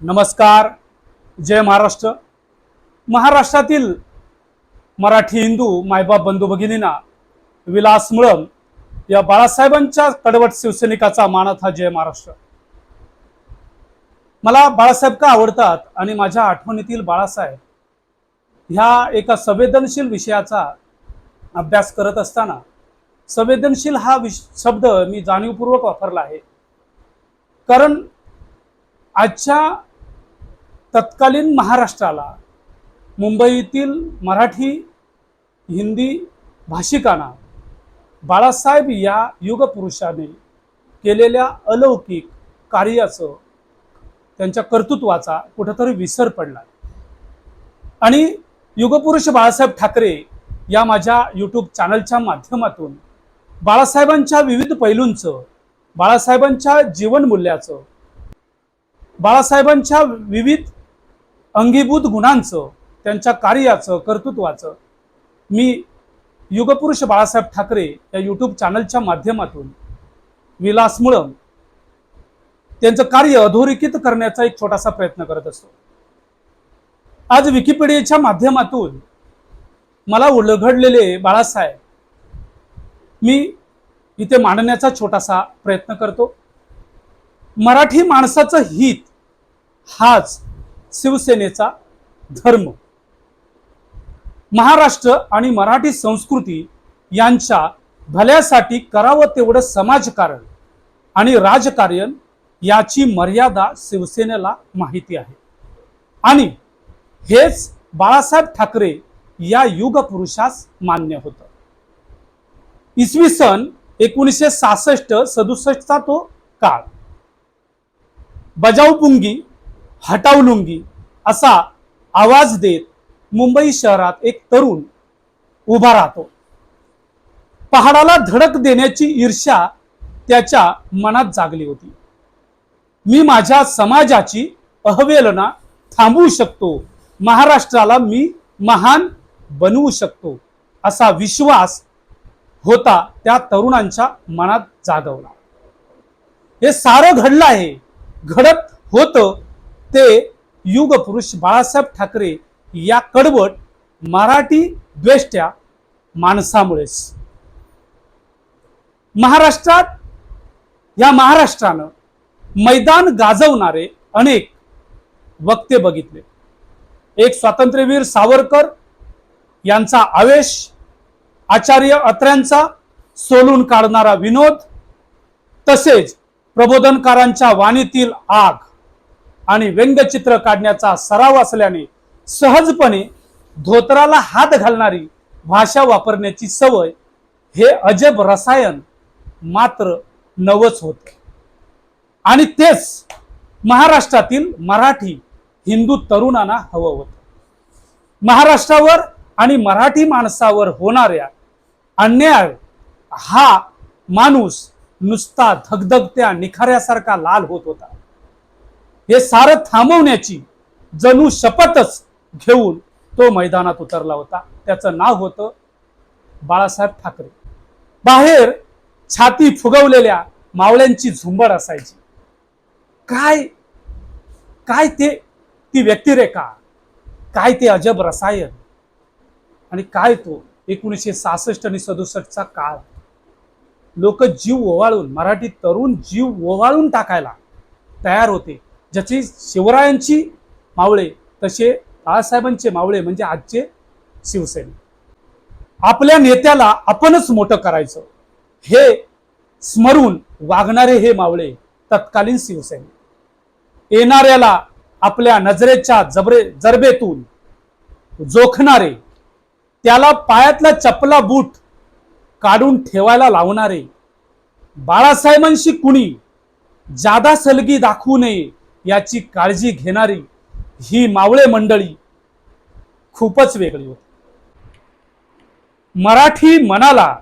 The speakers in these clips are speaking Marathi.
नमस्कार जय महाराष्ट्र. महाराष्ट्रातील मराठी हिंदू मायबाप बंधू भगिनींना विलास मुळम या बाळासाहेबांच्या कडवट शिवसैनिकाचा मानत हा जय महाराष्ट्र. मला बाळासाहेब का आवडतात आणि माझ्या आठवणीतील बाळासाहेब ह्या एका संवेदनशील विषयाचा अभ्यास करत असताना संवेदनशील हा विश शब्द मी जाणीवपूर्वक वापरला आहे. कारण आजच्या तत्कालीन महाराष्ट्राला मुंबईतील मराठी हिंदी भाषिकांना बाळासाहेब या युगपुरुषाने केलेल्या अलौकिक कार्याचं त्यांच्या कर्तृत्वाचा कुठंतरी विसर पडला. आणि युगपुरुष बाळासाहेब ठाकरे या माझ्या यूट्यूब चॅनलच्या माध्यमातून बाळासाहेबांच्या विविध पैलूंचं बाळासाहेबांच्या जीवनमूल्याचं बाळासाहेबांच्या विविध अंगीभूत गुणांचं त्यांच्या कार्याचं कर्तृत्वाचं. मी युगपुरुष बाळासाहेब ठाकरे या यूट्यूब चॅनलच्या माध्यमातून विलास मुळम त्यांचं कार्य अधोरेखित करण्याचा एक छोटासा प्रयत्न करत असतो. आज विकिपीडियाच्या माध्यमातून मला उलघडलेले बाळासाहेब मी इथे मांडण्याचा छोटासा प्रयत्न करतो. मराठी माणसाचं हित हाच शिवसेनेचा धर्म. महाराष्ट्र आणि मराठी संस्कृती यांच्या भल्यासाठी करावं तेवढं समाजकारण आणि राजकारण याची मर्यादा शिवसेनेला माहिती आहे. आणि हेच बाळासाहेब ठाकरे या युग पुरुषास मान्य होतं. इसवी सन एकोणीसशे सहासष्ट सदुसष्टचा तो काळ. बजावपुंगी हटाव लुंगी असा आवाज देत मुंबई शहरात एक तरुण उभा राहतो. पहाडाला धडक देण्याची ईर्ष्या त्याच्या मनात जागली होती. मी माझ्या समाजाची अहवेलना थांबवू शकतो. महाराष्ट्राला मी महान बनवू शकतो असा विश्वास होता त्या तरुणांच्या मनात जागवला. हे सारं घडलं आहे. घडत होतं ते युगपुरुष बाळासाहेब ठाकरे या कडवट मराठी द्वेष्ट्या माणसामुळेच. महाराष्ट्रात या महाराष्ट्रानं मैदान गाजवणारे अनेक वक्ते बघितले. एक स्वातंत्र्यवीर सावरकर यांचा आवेश आचार्य अत्र्यांचा सोलून काढणारा विनोद तसेच प्रबोधनकारांच्या वाणीतील आग आणि व्यंगचित्र काढण्याचा सराव असल्याने सहजपणे धोतराला हात घालणारी भाषा वापरण्याची सवय हे अजब रसायन मात्र नवच होत. आणि तेच महाराष्ट्रातील मराठी हिंदू तरुणांना हवं होतं. महाराष्ट्रावर आणि मराठी माणसावर होणाऱ्या अन्याय हा माणूस नुसता धगधगत्या निखाऱ्यासारखा लाल होत होता. हे सारं थांबवण्याची जणू शपथच घेऊन तो मैदानात उतरला होता. त्याचं नाव होतं बाळासाहेब ठाकरे. बाहेर छाती फुगवलेल्या मावळ्यांची झुंबड असायची. काय काय ते ती व्यक्तिरेखा? काय ते अजब रसायन? आणि काय तो एकोणीसशे सहासष्ट आणि सदुसष्टचा काळ? लोक जीव ओवाळून मराठी तरुण जीव ओवाळून टाकायला तयार होते. ज्याची शिवरायांची मावळे तसे बाळासाहेबांचे मावळे म्हणजे आजचे शिवसेने. आपल्या नेत्याला आपणच मोठं करायचं. हे स्मरून वागणारे हे मावळे तत्कालीन शिवसेने. येणाऱ्याला आपल्या नजरेच्या जबरे जरबेतून जोखणारे त्याला पायातला चपला बूट काढून ठेवायला लावणारे बाळासाहेबांशी कुणी जादा सलगी दाखवू नये याची काळजी घेणारी ही मावळे मंडळी खूपच वेगळी होती. मराठी मनाला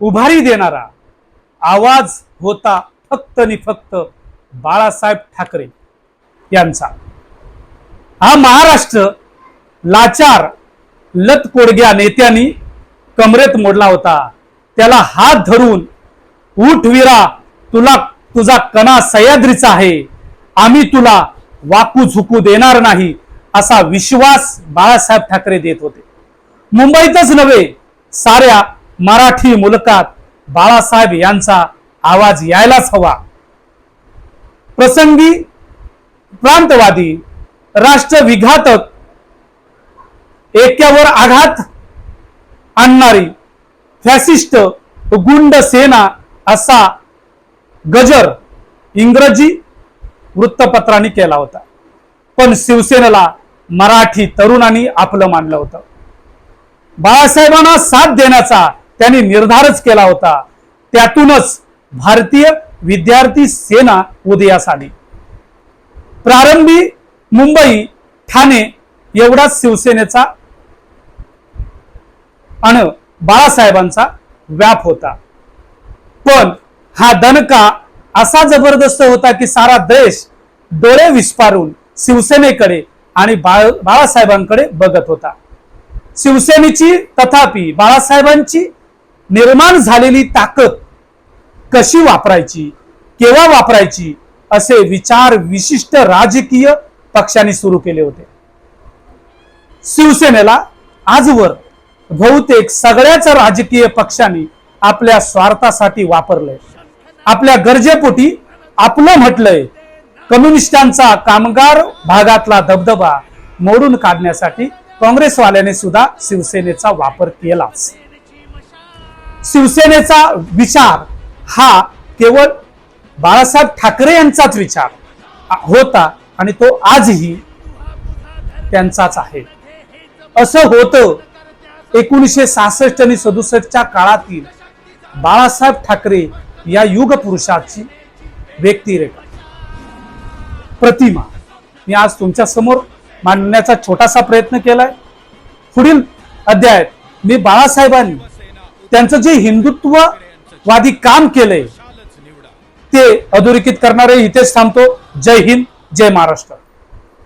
उभारी देणारा आवाज होता फक्त आणि फक्त बाळासाहेब ठाकरे यांचा. हा महाराष्ट्र लाचार लतकोडग्या नेत्यांनी कमरेत मोडला होता. त्याला हात धरून उठवीरा तुला तुझा कणा सह्याद्रीचा आहे. आम्ही तुला वाकू झुकू देणार नाही असा विश्वास बाळासाहेब ठाकरे देत होते. मुंबईतच नव्हे साऱ्या मराठी मुलकात बाळासाहेब यांचा आवाज यायलाच हवा. प्रसंगी प्रांतवादी राष्ट्रविघातक एक्यावर आघात आणणारी फॅसिस्ट गुंड सेना असा गजर इंग्रजी वृत्तपत्रांनी केला होता. पण शिवसेनेला मराठी तरुणांनी आपलं मानलं होतं. बाळासाहेबांना साथ देण्याचा त्यांनी निर्धारच केला होता. त्यातूनच भारतीय विद्यार्थी सेना उदयास आली. प्रारंभी मुंबई ठाणे एवढाच शिवसेनेचा आणि बाळासाहेबांचा व्याप होता. पण हा दणका असा जबरदस्त होता की सारा देश डोळे विस्पारून शिवसेनेकडे आणि बाळ बाळासाहेबांकडे बघत होता. शिवसेनेची तथापि बाळासाहेबांची निर्माण झालेली ताकद कशी वापरायची केव्हा वापरायची असे विचार विशिष्ट राजकीय पक्षांनी सुरू केले होते. शिवसेनेला आजवर बहुतेक सगळ्याच राजकीय पक्षांनी आपल्या स्वार्थासाठी वापरलंय. आपल्या गरजेपोटी आपलं म्हटलंय कम्युनिस्टांचा कामगार भागातला दबदबा मोडून काढण्यासाठी काँग्रेसवाल्याने सुद्धा शिवसेनेचा वापर केलाच. शिवसेनेचा विचार हा केवळ बाळासाहेब ठाकरे यांचाच विचार होता आणि तो आजही त्यांचाच आहे. असं होतं एकोणीसशे सहासष्ट आणि सदुसष्टच्या काळातील बाळासाहेब ठाकरे या युग पुरुषाची व्यक्तिरेखा. प्रतिमा. मी आज तुमच्यासमोर मांडण्याचा छोटासा प्रयत्न केलाय. पुढील अध्यायात मी बाळासाहेबांनी त्यांचं जे हिंदुत्ववादी काम केलंय ते अधोरेखित करणारे इथेच थांबतो. जय हिंद जय महाराष्ट्र.